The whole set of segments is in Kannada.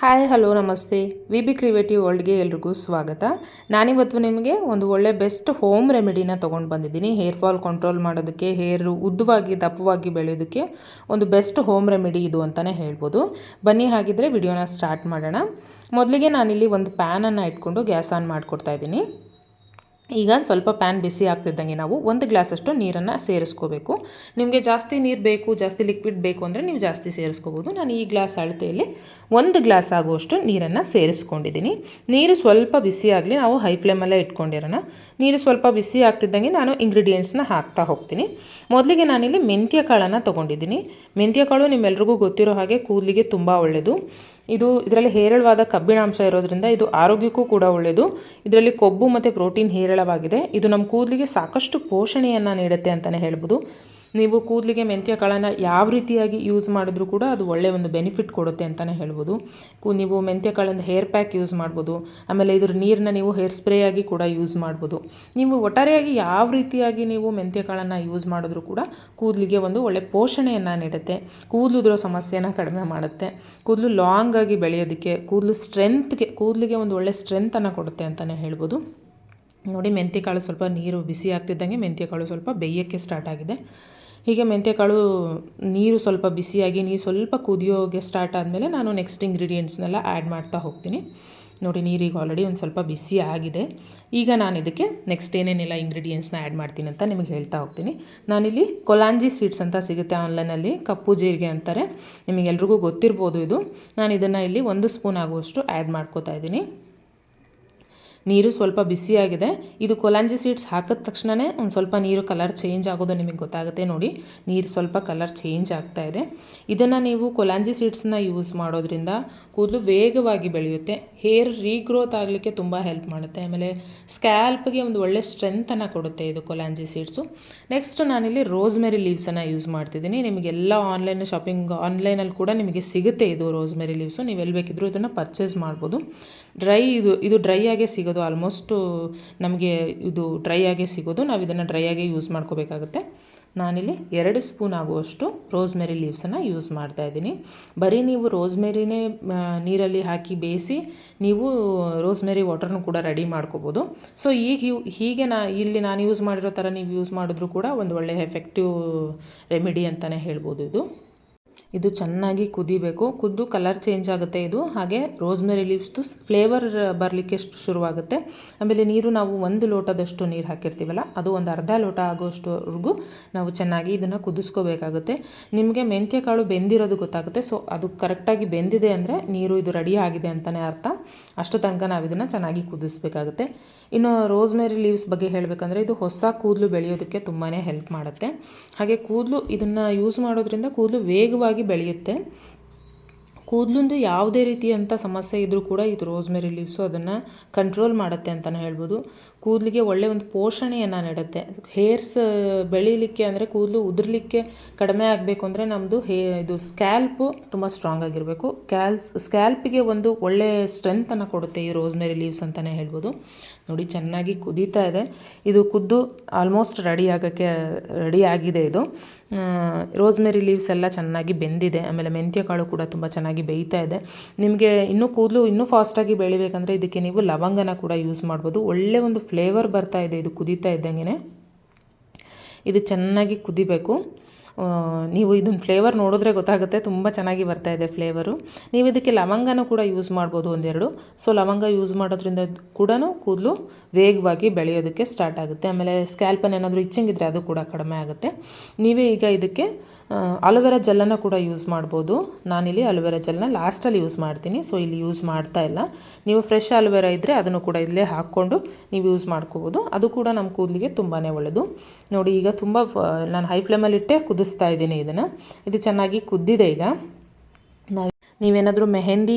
ಹಾಯ್, ಹಲೋ, ನಮಸ್ತೆ. ವಿ ಬಿ ಕ್ರಿಯೇಟಿವ್ ವರ್ಲ್ಡ್ಗೆ ಎಲ್ರಿಗೂ ಸ್ವಾಗತ. ನಾನಿವತ್ತು ನಿಮಗೆ ಒಂದು ಒಳ್ಳೆ ಬೆಸ್ಟ್ ಹೋಮ್ ರೆಮಿಡಿನ ತೊಗೊಂಡು ಬಂದಿದ್ದೀನಿ. ಹೇರ್ ಫಾಲ್ ಕಂಟ್ರೋಲ್ ಮಾಡೋದಕ್ಕೆ, ಹೇರ್ ಉದ್ದವಾಗಿ, ದಪ್ಪವಾಗಿ ಬೆಳೆಯೋದಕ್ಕೆ ಒಂದು ಬೆಸ್ಟ್ ಹೋಮ್ ರೆಮಿಡಿ ಇದು ಅಂತಲೇ ಹೇಳ್ಬೋದು. ಬನ್ನಿ, ಹಾಗಿದ್ರೆ ವಿಡಿಯೋನ ಸ್ಟಾರ್ಟ್ ಮಾಡೋಣ. ಮೊದಲಿಗೆ ನಾನಿಲ್ಲಿ ಒಂದು ಪ್ಯಾನನ್ನು ಇಟ್ಕೊಂಡು ಗ್ಯಾಸ್ ಆನ್ ಮಾಡಿಕೊಡ್ತಾ ಇದ್ದೀನಿ. ಈಗ ಸ್ವಲ್ಪ ಪ್ಯಾನ್ ಬಿಸಿ ಆಗ್ತಿದ್ದಂಗೆ ನಾವು ಒಂದು ಗ್ಲಾಸಷ್ಟು ನೀರನ್ನು ಸೇರಿಸ್ಕೋಬೇಕು. ನಿಮಗೆ ಜಾಸ್ತಿ ನೀರು ಬೇಕು, ಜಾಸ್ತಿ ಲಿಕ್ವಿಡ್ ಬೇಕು ಅಂದರೆ ನೀವು ಜಾಸ್ತಿ ಸೇರಿಸ್ಕೋಬೋದು. ನಾನು ಈ ಗ್ಲಾಸ್ ಅಳತೆಯಲ್ಲಿ ಒಂದು ಗ್ಲಾಸ್ ಆಗುವಷ್ಟು ನೀರನ್ನು ಸೇರಿಸ್ಕೊಂಡಿದ್ದೀನಿ. ನೀರು ಸ್ವಲ್ಪ ಬಿಸಿ ಆಗಲಿ ನಾವು ಹೈ ಫ್ಲೇಮಲ್ಲೇ ಇಟ್ಕೊಂಡಿರೋಣ. ನೀರು ಸ್ವಲ್ಪ ಬಿಸಿ ಆಗ್ತಿದ್ದಂಗೆ ನಾನು ಇಂಗ್ರೀಡಿಯೆಂಟ್ಸ್ನ ಹಾಕ್ತಾ ಹೋಗ್ತೀನಿ. ಮೊದಲಿಗೆ ನಾನಿಲ್ಲಿ ಮೆಂತ್ಯ ಕಾಳನ್ನು ತೊಗೊಂಡಿದ್ದೀನಿ. ಮೆಂತ್ಯ ಕಾಳು ನಿಮ್ಮೆಲ್ರಿಗೂ ಗೊತ್ತಿರೋ ಹಾಗೆ ಕೂದಲಿಗೆ ತುಂಬ ಒಳ್ಳೆಯದು ಇದು ಇದರಲ್ಲಿ ಹೇರಳವಾದ ಕಬ್ಬಿಣಾಂಶ ಇರೋದ್ರಿಂದ ಇದು ಆರೋಗ್ಯಕ್ಕೂ ಕೂಡ ಒಳ್ಳೆಯದು ಇದರಲ್ಲಿ ಕೊಬ್ಬು ಮತ್ತು ಪ್ರೋಟೀನ್ ಹೇರಳವಾಗಿದೆ. ಇದು ನಮ್ಮ ಕೂದಲಿಗೆ ಸಾಕಷ್ಟು ಪೋಷಣೆಯನ್ನು ನೀಡುತ್ತೆ ಅಂತಲೇ ಹೇಳ್ಬೋದು. ನೀವು ಕೂದಲಿಗೆ ಮೆಂತ್ಯ ಕಾಳನ್ನು ಯಾವ ರೀತಿಯಾಗಿ ಯೂಸ್ ಮಾಡಿದ್ರೂ ಕೂಡ ಅದು ಒಳ್ಳೆಯ ಒಂದು ಬೆನಿಫಿಟ್ ಕೊಡುತ್ತೆ ಅಂತಲೇ ಹೇಳ್ಬೋದು. ಕು ನೀವು ಮೆಂತ್ಯ ಕಾಳಿಂದ ಹೇರ್ ಪ್ಯಾಕ್ ಯೂಸ್ ಮಾಡ್ಬೋದು. ಆಮೇಲೆ ಇದ್ರ ನೀರನ್ನ ನೀವು ಹೇರ್ ಸ್ಪ್ರೇ ಆಗಿ ಕೂಡ ಯೂಸ್ ಮಾಡ್ಬೋದು. ನೀವು ಒಟ್ಟಾರೆಯಾಗಿ ಯಾವ ರೀತಿಯಾಗಿ ನೀವು ಮೆಂತ್ಯ ಕಾಳನ್ನು ಯೂಸ್ ಮಾಡಿದ್ರೂ ಕೂಡ ಕೂದಲಿಗೆ ಒಂದು ಒಳ್ಳೆ ಪೋಷಣೆಯನ್ನು ನೀಡುತ್ತೆ. ಕೂದಲು ಉದುರೋ ಸಮಸ್ಯೆನ ಕಡಿಮೆ ಮಾಡುತ್ತೆ. ಕೂದಲು ಲಾಂಗ್ ಆಗಿ ಬೆಳೆಯೋದಕ್ಕೆ, ಕೂದಲು ಸ್ಟ್ರೆಂತ್ಗೆ ಕೂದಲಿಗೆ ಒಂದು ಒಳ್ಳೆ ಸ್ಟ್ರೆಂತನ್ನು ಕೊಡುತ್ತೆ ಅಂತಲೇ ಹೇಳ್ಬೋದು. ನೋಡಿ ಮೆಂತ್ಯ ಕಾಳು ಸ್ವಲ್ಪ ನೀರು ಬಿಸಿ ಆಗ್ತಿದ್ದಂಗೆ ಮೆಂತ್ಯ ಕಾಳು ಸ್ವಲ್ಪ ಬೇಯೋಕ್ಕೆ ಸ್ಟಾರ್ಟ್ ಆಗಿದೆ. ಹೀಗೆ ಮೆಂತ್ಯಕಾಳು ನೀರು ಸ್ವಲ್ಪ ಬಿಸಿಯಾಗಿ, ನೀರು ಸ್ವಲ್ಪ ಕುದಿಯೋಗೆ ಸ್ಟಾರ್ಟ್ ಆದಮೇಲೆ ನಾನು ನೆಕ್ಸ್ಟ್ ಇಂಗ್ರೀಡಿಯೆಂಟ್ಸ್ನೆಲ್ಲ ಆ್ಯಡ್ ಮಾಡ್ತಾ ಹೋಗ್ತೀನಿ. ನೋಡಿ ನೀರಿಗೆ ಆಲ್ರೆಡಿ ಒಂದು ಸ್ವಲ್ಪ ಬಿಸಿ ಆಗಿದೆ. ಈಗ ನಾನು ಇದಕ್ಕೆ ನೆಕ್ಸ್ಟ್ ಏನೇನೆಲ್ಲ ಇಂಗ್ರೀಡಿಯೆಂಟ್ಸ್ನ ಆ್ಯಡ್ ಮಾಡ್ತೀನಿ ಅಂತ ನಿಮಗೆ ಹೇಳ್ತಾ ಹೋಗ್ತೀನಿ. ನಾನಿಲ್ಲಿ ಕೊಲಾಂಜಿ ಸೀಡ್ಸ್ ಅಂತ ಸಿಗುತ್ತೆ ಆನ್ಲೈನಲ್ಲಿ ಕಪ್ಪು ಜೀರಿಗೆ ಅಂತಾರೆ. ನಿಮಗೆಲ್ರಿಗೂ ಗೊತ್ತಿರ್ಬೋದು ಇದು. ನಾನು ಇದನ್ನು ಇಲ್ಲಿ ಒಂದು ಸ್ಪೂನ್ ಆಗುವಷ್ಟು ಆ್ಯಡ್ ಮಾಡ್ಕೋತಾ ಇದ್ದೀನಿ. ನೀರು ಸ್ವಲ್ಪ ಬಿಸಿಯಾಗಿದೆ ಇದು ಕೊಲಾಂಜಿ ಸೀಡ್ಸ್ ಹಾಕಿದ ತಕ್ಷಣವೇ ಒಂದು ಸ್ವಲ್ಪ ನೀರು ಕಲರ್ ಚೇಂಜ್ ಆಗೋದು ನಿಮಗೆ ಗೊತ್ತಾಗುತ್ತೆ ನೋಡಿ. ನೀರು ಸ್ವಲ್ಪ ಕಲರ್ ಚೇಂಜ್ ಆಗ್ತಾ ಇದೆ. ಇದನ್ನು ನೀವು ಕೊಲಾಂಜಿ ಸೀಡ್ಸ್ನ ಯೂಸ್ ಮಾಡೋದ್ರಿಂದ ಕೂದಲು ವೇಗವಾಗಿ ಬೆಳೆಯುತ್ತೆ. ಹೇರ್ ರೀಗ್ರೋತ್ ಆಗಲಿಕ್ಕೆ ತುಂಬ ಹೆಲ್ಪ್ ಮಾಡುತ್ತೆ. ಆಮೇಲೆ ಸ್ಕ್ಯಾಲ್ಪ್ಗೆ ಒಂದು ಒಳ್ಳೆ ಸ್ಟ್ರೆಂತನ್ನು ಕೊಡುತ್ತೆ ಇದು ಕೊಲಾಂಜಿ ಸೀಡ್ಸು. ನೆಕ್ಸ್ಟ್ ನಾನಿಲ್ಲಿ ರೋಸ್ಮೆರಿ ಲೀವ್ಸನ್ನು ಯೂಸ್ ಮಾಡ್ತಿದ್ದೀನಿ. ನಿಮಗೆಲ್ಲ ಆನ್ಲೈನ್ ಶಾಪಿಂಗ್ ಆನ್ಲೈನಲ್ಲಿ ಕೂಡ ನಿಮಗೆ ಸಿಗುತ್ತೆ ಇದು ರೋಸ್ಮೆರಿ ಲೀವ್ಸು. ನೀವು ಎಲ್ಲಿ ಬೇಕಿದ್ರು ಇದನ್ನು ಪರ್ಚೇಸ್ ಮಾಡ್ಬೋದು. ಡ್ರೈ ಇದು ಇದು ಡ್ರೈ ಆಗೇ ಸಿಗೋದು. ಆಲ್ಮೋಸ್ಟು ನಮಗೆ ಇದು ಡ್ರೈ ಆಗೇ ಸಿಗೋದು. ನಾವು ಇದನ್ನು ಡ್ರೈ ಆಗೇ ಯೂಸ್ ಮಾಡ್ಕೋಬೇಕಾಗುತ್ತೆ. ನಾನಿಲ್ಲಿ ಎರಡು ಸ್ಪೂನ್ ಆಗುವಷ್ಟು ರೋಸ್ಮೆರಿ ಲೀವ್ಸನ್ನು ಯೂಸ್ ಮಾಡ್ತಾ ಇದ್ದೀನಿ. ಬರೀ ನೀವು ರೋಸ್ಮೆರಿನೇ ನೀರಲ್ಲಿ ಹಾಕಿ ಬೇಯಿಸಿ ನೀವು ರೋಸ್ಮೆರಿ ವಾಟರ್ನು ಕೂಡ ರೆಡಿ ಮಾಡ್ಕೋಬೋದು. ಸೊ ಈಗ ಹೀಗೆ ನಾ, ಇಲ್ಲಿ ನಾನು ಯೂಸ್ ಮಾಡಿರೋ ಥರ ನೀವು ಯೂಸ್ ಮಾಡಿದ್ರೂ ಕೂಡ ಒಂದು ಒಳ್ಳೆಯ ಎಫೆಕ್ಟಿವ್ ರೆಮಿಡಿ ಅಂತಲೇ ಹೇಳ್ಬೋದು ಇದು. ಇದು ಚೆನ್ನಾಗಿ ಕುದಿಬೇಕು. ಕುದ್ದು ಕಲರ್ ಚೇಂಜ್ ಆಗುತ್ತೆ ಇದು. ಹಾಗೆ ರೋಸ್ಮೆರಿ ಲೀವ್ಸ್ದು ಫ್ಲೇವರ್ ಬರಲಿಕ್ಕೆ ಶುರುವಾಗುತ್ತೆ. ಆಮೇಲೆ ನೀರು ನಾವು ಒಂದು ಲೋಟದಷ್ಟು ನೀರು ಹಾಕಿರ್ತೀವಲ್ಲ, ಅದು ಒಂದು ಅರ್ಧ ಲೋಟ ಆಗೋಷ್ಟುವರೆಗೂ ನಾವು ಚೆನ್ನಾಗಿ ಇದನ್ನು ಕುದಿಸ್ಕೋಬೇಕಾಗುತ್ತೆ. ನಿಮಗೆ ಮೆಂತ್ಯ ಕಾಳು ಬೆಂದಿರೋದು ಗೊತ್ತಾಗುತ್ತೆ. ಸೊ ಅದು ಕರೆಕ್ಟಾಗಿ ಬೆಂದಿದೆ ಅಂದರೆ ನೀರು ಇದು ರೆಡಿ ಆಗಿದೆ ಅಂತಲೇ ಅರ್ಥ. ಅಷ್ಟು ತನಕ ನಾವು ಇದನ್ನು ಚೆನ್ನಾಗಿ ಕುದಿಸ್ಬೇಕಾಗುತ್ತೆ. ಇನ್ನು ರೋಸ್ಮೆರಿ ಲೀವ್ಸ್ ಬಗ್ಗೆ ಹೇಳಬೇಕಂದ್ರೆ ಇದು ಹೊಸ ಕೂದಲು ಬೆಳೆಯೋದಕ್ಕೆ ತುಂಬಾ ಹೆಲ್ಪ್ ಮಾಡುತ್ತೆ. ಹಾಗೆ ಕೂದಲು ಇದನ್ನು ಯೂಸ್ ಮಾಡೋದ್ರಿಂದ ಕೂದಲು ವೇಗವಾಗಿ ಬೆಳೆಯುತ್ತೆ. ಕೂದಲೊಂದು ಯಾವುದೇ ರೀತಿಯಂಥ ಸಮಸ್ಯೆ ಇದ್ದರೂ ಕೂಡ ಇದು ರೋಸ್ಮೆರಿ ಲೀವ್ಸು ಅದನ್ನು ಕಂಟ್ರೋಲ್ ಮಾಡುತ್ತೆ ಅಂತಲೇ ಹೇಳ್ಬೋದು. ಕೂದಲಿಗೆ ಒಳ್ಳೆಯ ಒಂದು ಪೋಷಣೆಯನ್ನು ನೀಡುತ್ತೆ. ಹೇರ್ಸ್ ಬೆಳೀಲಿಕ್ಕೆ ಅಂದರೆ ಕೂದಲು ಉದುರಲಿಕ್ಕೆ ಕಡಿಮೆ ಆಗಬೇಕು ಅಂದರೆ ನಮ್ಮದು ಹೇ, ಇದು ಸ್ಕ್ಯಾಲ್ಪು ತುಂಬ ಸ್ಟ್ರಾಂಗ್ ಆಗಿರಬೇಕು. ಕ್ಯಾಲ್ ಸ್ಕ್ಯಾಲ್ಪಿಗೆ ಒಂದು ಒಳ್ಳೆಯ ಸ್ಟ್ರೆಂತನ್ನು ಕೊಡುತ್ತೆ ಈ ರೋಸ್ಮೆರಿ ಲೀವ್ಸ್ ಅಂತಲೇ ಹೇಳ್ಬೋದು. ನೋಡಿ, ಚೆನ್ನಾಗಿ ಕುದೀತಾ ಇದೆ. ಇದು ಕುದ್ದು ಆಲ್ಮೋಸ್ಟ್ ರೆಡಿ ಆಗೋಕ್ಕೆ ರೆಡಿ ಆಗಿದೆ ಇದು. ರೋಸ್ಮೆರಿ ಲೀವ್ಸ್ ಎಲ್ಲ ಚೆನ್ನಾಗಿ ಬೆಂದಿದೆ. ಆಮೇಲೆ ಮೆಂತ್ಯ ಕಾಳು ಕೂಡ ತುಂಬ ಚೆನ್ನಾಗಿ ಬೇಯ್ತಾ ಇದೆ. ನಿಮಗೆ ಇನ್ನೂ ಕೂದಲು ಇನ್ನೂ ಫಾಸ್ಟಾಗಿ ಬೆಳಿಬೇಕಂದ್ರೆ ಇದಕ್ಕೆ ನೀವು ಲವಂಗನ ಕೂಡ ಯೂಸ್ ಮಾಡ್ಬೋದು. ಒಳ್ಳೆ ಒಂದು ಫ್ಲೇವರ್ ಬರ್ತಾ ಇದೆ, ಇದು ಕುದೀತಾ ಇದ್ದಂಗೆ ಇದು ಚೆನ್ನಾಗಿ ಕುದಿಬೇಕು. ನೀವು ಇದನ್ನು ಫ್ಲೇವರ್ ನೋಡಿದ್ರೆ ಗೊತ್ತಾಗುತ್ತೆ, ತುಂಬ ಚೆನ್ನಾಗಿ ಬರ್ತಾ ಇದೆ ಫ್ಲೇವರು ನೀವು ಇದಕ್ಕೆ ಲವಂಗನೂ ಕೂಡ ಯೂಸ್ ಮಾಡ್ಬೋದು ಒಂದೆರಡು. ಸೊ ಲವಂಗ ಯೂಸ್ ಮಾಡೋದ್ರಿಂದ ಕೂಡ ಕೂದಲು ವೇಗವಾಗಿ ಬೆಳೆಯೋದಕ್ಕೆ ಸ್ಟಾರ್ಟ್ ಆಗುತ್ತೆ. ಆಮೇಲೆ ಸ್ಕ್ಯಾಲ್ಪನ್ ಏನಾದರೂ ಇಚ್ಚಿಂಗಿದ್ರೆ ಅದು ಕೂಡ ಕಡಿಮೆ ಆಗುತ್ತೆ. ನೀವೇ ಈಗ ಇದಕ್ಕೆ ಅಲೋವೆರಾ ಜೆಲ್ಲನ್ನು ಕೂಡ ಯೂಸ್ ಮಾಡ್ಬೋದು. ನಾನಿಲ್ಲಿ ಅಲೋವೆರಾ ಜೆಲ್ನ ಲಾಸ್ಟಲ್ಲಿ ಯೂಸ್ ಮಾಡ್ತೀನಿ. ಸೊ, ಇಲ್ಲಿ ಯೂಸ್ ಮಾಡ್ತಾ ಇಲ್ಲ. ನೀವು ಫ್ರೆಶ್ ಅಲೋವೆರಾ ಇದ್ದರೆ ಅದನ್ನು ಕೂಡ ಇಲ್ಲೇ ಹಾಕ್ಕೊಂಡು ನೀವು ಯೂಸ್ ಮಾಡ್ಕೋಬೋದು. ಅದು ಕೂಡ ನಮ್ಮ ಕೂದಲಿಗೆ ತುಂಬಾ ಒಳ್ಳೆಯದು ನೋಡಿ, ಈಗ ತುಂಬ ನಾನು ಹೈ ಫ್ಲೇಮಲ್ಲಿಟ್ಟೆ ಕುದಿಸ್ತಾ ಇದ್ದೀನಿ ಇದನ್ನು. ಇದು ಚೆನ್ನಾಗಿ ಕುದ್ದಿದೆ ಈಗ. ನೀವೇನಾದರೂ ಮೆಹೆಂದಿ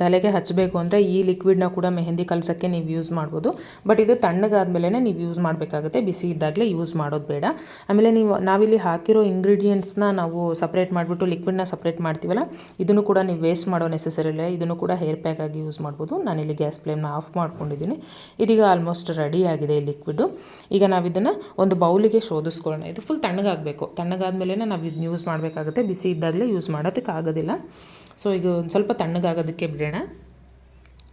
ತಲೆಗೆ ಹಚ್ಚಬೇಕು ಅಂದರೆ ಈ ಲಿಕ್ವಿಡ್ನ ಕೂಡ ಮೆಹಂದಿ ಕಲಸೋಕ್ಕೆ ನೀವು ಯೂಸ್ ಮಾಡ್ಬೋದು. ಬಟ್ ಇದು ತಣ್ಣಗಾದ್ಮೇಲೆ ನೀವು ಯೂಸ್ ಮಾಡಬೇಕಾಗುತ್ತೆ. ಬಿಸಿ ಇದ್ದಾಗಲೇ ಯೂಸ್ ಮಾಡೋದು ಬೇಡ. ಆಮೇಲೆ ನೀವು, ನಾವಿಲ್ಲಿ ಹಾಕಿರೋ ಇಂಗ್ರೀಡಿಯೆಂಟ್ಸ್ನ ನಾವು ಸಪ್ರೇಟ್ ಮಾಡಿಬಿಟ್ಟು ಲಿಕ್ವಿಡ್ನ ಸಪ್ರೇಟ್ ಮಾಡ್ತೀವಲ್ಲ, ಇದನ್ನು ಕೂಡ ನೀವು ವೇಸ್ಟ್ ಮಾಡೋ ನೆಸೆಸರಿ ಇಲ್ಲ ಇದನ್ನು ಕೂಡ ಹೇರ್ ಪ್ಯಾಕ್ ಆಗಿ ಯೂಸ್ ಮಾಡ್ಬೋದು. ನಾನಿಲ್ಲಿ ಗ್ಯಾಸ್ ಫ್ಲೇಮ್ನ ಆಫ್ ಮಾಡ್ಕೊಂಡಿದ್ದೀನಿ. ಇದೀಗ ಆಲ್ಮೋಸ್ಟ್ ರೆಡಿ ಆಗಿದೆ ಈ ಲಿಕ್ವಿಡು ಈಗ ನಾವು ಇದನ್ನು ಒಂದು ಬೌಲಿಗೆ ಶೋಧಿಸ್ಕೊಳ್ಳೋಣ. ಇದು ಫುಲ್ ತಣ್ಣಗಾಗಬೇಕು. ತಣ್ಣಗಾದ್ಮೇಲೆ ನಾವು ಇದನ್ನ ಯೂಸ್ ಮಾಡಬೇಕಾಗುತ್ತೆ. ಬಿಸಿ ಇದ್ದಾಗಲೇ ಯೂಸ್ ಮಾಡೋದಕ್ಕೆ ಆಗೋದಿಲ್ಲ ಸೊ ಈಗ ಒಂದು ಸ್ವಲ್ಪ ತಣ್ಣಗಾಗೋದಕ್ಕೆ ಬಿಡೋಣ.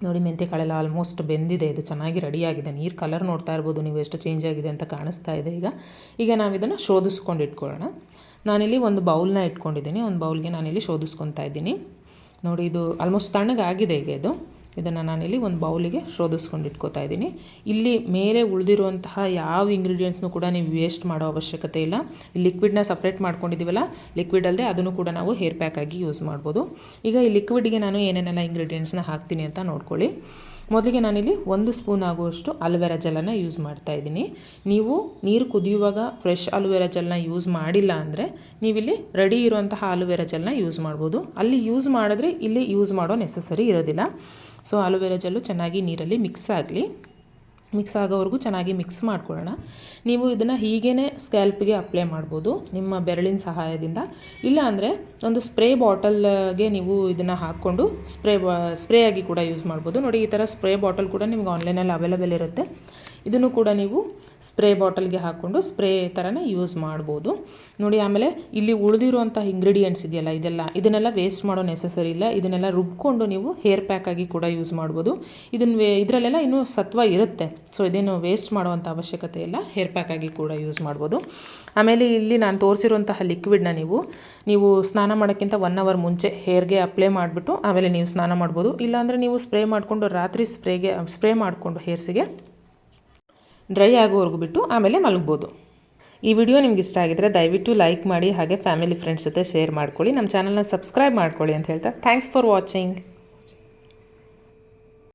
ನೋಡಿ ಮೆಂತ್ಯ ಕಾಳೆಲ್ಲ ಆಲ್ಮೋಸ್ಟ್ ಬೆಂದಿದೆ. ಇದು ಚೆನ್ನಾಗಿ ರೆಡಿಯಾಗಿದೆ ನೀರು ಕಲರ್ ನೋಡ್ತಾ ಇರ್ಬೋದು. ನೀವು ಎಷ್ಟು ಚೇಂಜ್ ಆಗಿದೆ ಅಂತ ಕಾಣಿಸ್ತಾ ಇದೆ ಈಗ. ಈಗ ನಾವು ಇದನ್ನು ಶೋಧಿಸ್ಕೊಂಡು ಇಟ್ಕೊಳ್ಳೋಣ. ನಾನಿಲ್ಲಿ ಒಂದು ಬೌಲ್ನ ಇಟ್ಕೊಂಡಿದ್ದೀನಿ. ಒಂದು ಬೌಲ್ಗೆ ನಾನಿಲ್ಲಿ ಶೋಧಿಸ್ಕೊತಾ ಇದ್ದೀನಿ. ನೋಡಿ ಇದು ಆಲ್ಮೋಸ್ಟ್ ತಣ್ಣಗಾಗಿದೆ ಈಗ ಇದು. ಇದನ್ನು ನಾನಿಲ್ಲಿ ಒಂದು ಬೌಲಿಗೆ ಶೋಧಿಸ್ಕೊಂಡು ಇಟ್ಕೋತಾ ಇದ್ದೀನಿ. ಇಲ್ಲಿ ಮೇಲೆ ಉಳಿದಿರುವಂತಹ ಯಾವ ಇಂಗ್ರೀಡಿಯೆಂಟ್ಸ್ನು ಕೂಡ ನೀವು ವೇಸ್ಟ್ ಮಾಡೋ ಅವಶ್ಯಕತೆ ಇಲ್ಲ. ಲಿಕ್ವಿಡ್ನ ಸಪ್ರೇಟ್ ಮಾಡ್ಕೊಂಡಿದ್ದೀವಲ್ಲ ಲಿಕ್ವಿಡ್ ಅಲ್ಲದೆ ಅದನ್ನು ಕೂಡ ನಾವು ಹೇರ್ ಪ್ಯಾಕ್ ಆಗಿ ಯೂಸ್ ಮಾಡ್ಬೋದು. ಈಗ ಈ ಲಿಕ್ವಿಡ್ಗೆ ನಾನು ಏನೇನೆಲ್ಲ ಇಂಗ್ರೀಡಿಯೆಂಟ್ಸ್ನ ಹಾಕ್ತೀನಿ ಅಂತ ನೋಡ್ಕೊಳ್ಳಿ. ಮೊದಲಿಗೆ ನಾನಿಲ್ಲಿ ಒಂದು ಸ್ಪೂನ್ ಆಗುವಷ್ಟು ಅಲೋವೆರಾ ಜೆಲ್ಲನ್ನು ಯೂಸ್ ಮಾಡ್ತಾ ಇದ್ದೀನಿ. ನೀವು ನೀರು ಕುದಿಯುವಾಗ ಫ್ರೆಶ್ ಅಲೋವೆರಾ ಜೆಲ್ನ ಯೂಸ್ ಮಾಡಿಲ್ಲ ಅಂದರೆ ನೀವಿಲ್ಲಿ ರೆಡಿ ಇರುವಂತಹ ಅಲೋವೆರಾ ಜೆಲ್ನ ಯೂಸ್ ಮಾಡ್ಬೋದು. ಅಲ್ಲಿ ಯೂಸ್ ಮಾಡಿದ್ರೆ ಇಲ್ಲಿ ಯೂಸ್ ಮಾಡೋ ನೆಸಸರಿ ಇರೋದಿಲ್ಲ. ಸೊ ಅಲೋವೆರಾ ಜೆಲ್ಲು ಚೆನ್ನಾಗಿ ನೀರಲ್ಲಿ ಮಿಕ್ಸ್ ಆಗಲಿ. ಮಿಕ್ಸ್ ಆಗೋವರೆಗೂ ಚೆನ್ನಾಗಿ ಮಿಕ್ಸ್ ಮಾಡ್ಕೊಳ್ಳೋಣ. ನೀವು ಇದನ್ನು ಹೀಗೇ ಸ್ಕ್ಯಾಲ್ಪ್ಗೆ ಅಪ್ಲೈ ಮಾಡ್ಬೋದು, ನಿಮ್ಮ ಬೆರಳಿನ ಸಹಾಯದಿಂದ. ಇಲ್ಲಾಂದರೆ ಒಂದು ಸ್ಪ್ರೇ ಬಾಟಲ್ಗೆ ನೀವು ಇದನ್ನು ಹಾಕ್ಕೊಂಡು ಸ್ಪ್ರೇ ಸ್ಪ್ರೇ ಆಗಿ ಕೂಡ ಯೂಸ್ ಮಾಡ್ಬೋದು. ನೋಡಿ ಈ ಥರ ಸ್ಪ್ರೇ ಬಾಟಲ್ ಕೂಡ ನಿಮ್ಗೆ ಆನ್ಲೈನಲ್ಲಿ ಅವೈಲಬಲ್ ಇರುತ್ತೆ. ಇದನ್ನು ಕೂಡ ನೀವು ಸ್ಪ್ರೇ ಬಾಟಲ್ಗೆ ಹಾಕ್ಕೊಂಡು ಸ್ಪ್ರೇ ಥರನೇ ಯೂಸ್ ಮಾಡ್ಬೋದು. ನೋಡಿ, ಆಮೇಲೆ ಇಲ್ಲಿ ಉಳಿದಿರುವಂಥ ಇಂಗ್ರೀಡಿಯೆಂಟ್ಸ್ ಇದೆಯಲ್ಲ, ಇದೆಲ್ಲ, ಇದನ್ನೆಲ್ಲ ವೇಸ್ಟ್ ಮಾಡೋ ನೆಸಸರಿ ಇಲ್ಲ. ಇದನ್ನೆಲ್ಲ ರುಬ್ಕೊಂಡು ನೀವು ಹೇರ್ ಪ್ಯಾಕ್ ಆಗಿ ಕೂಡ ಯೂಸ್ ಮಾಡ್ಬೋದು. ಇದನ್ನು ವೇ, ಇದರಲ್ಲೆಲ್ಲ ಇನ್ನೂ ಸತ್ವ ಇರುತ್ತೆ. ಸೊ ಇದೇನು ವೇಸ್ಟ್ ಮಾಡುವಂಥ ಅವಶ್ಯಕತೆ ಇಲ್ಲ. ಹೇರ್ ಪ್ಯಾಕ್ ಆಗಿ ಕೂಡ ಯೂಸ್ ಮಾಡ್ಬೋದು. ಆಮೇಲೆ ಇಲ್ಲಿ ನಾನು ತೋರಿಸಿರುವಂತಹ ಲಿಕ್ವಿಡ್ನ ನೀವು ನೀವು ಸ್ನಾನ ಮಾಡೋಕ್ಕಿಂತ ಒನ್ ಅವರ್ ಮುಂಚೆ ಹೇರ್ಗೆ ಅಪ್ಲೈ ಮಾಡಿಬಿಟ್ಟು ಆಮೇಲೆ ನೀವು ಸ್ನಾನ ಮಾಡ್ಬೋದು. ಇಲ್ಲಾಂದರೆ ನೀವು ಸ್ಪ್ರೇ ಮಾಡಿಕೊಂಡು ರಾತ್ರಿ ಸ್ಪ್ರೇಗೆ ಸ್ಪ್ರೇ ಮಾಡಿಕೊಂಡು ಹೇರ್ಸಿಗೆ ಡ್ರೈ ಆಗೋವರೆಗೂ ಬಿಟ್ಟು ಆಮೇಲೆ ಮಲಗ್ಬೋದು. ಈ ವಿಡಿಯೋ ನಿಮ್ಗೆ ಇಷ್ಟ ಆಗಿದ್ರೆ ದಯವಿಟ್ಟು ಲೈಕ್ ಮಾಡಿ ಹಾಗೆ ಫ್ಯಾಮಿಲಿ ಫ್ರೆಂಡ್ಸ್ ಜೊತೆ ಶೇರ್ ಮಾಡ್ಕೊಳ್ಳಿ. ನಮ್ಮ ಚಾನಲ್ನ ಸಬ್ಸ್ಕ್ರೈಬ್ ಮಾಡ್ಕೊಳ್ಳಿ ಅಂತ ಹೇಳ್ತಾ. Thanks for watching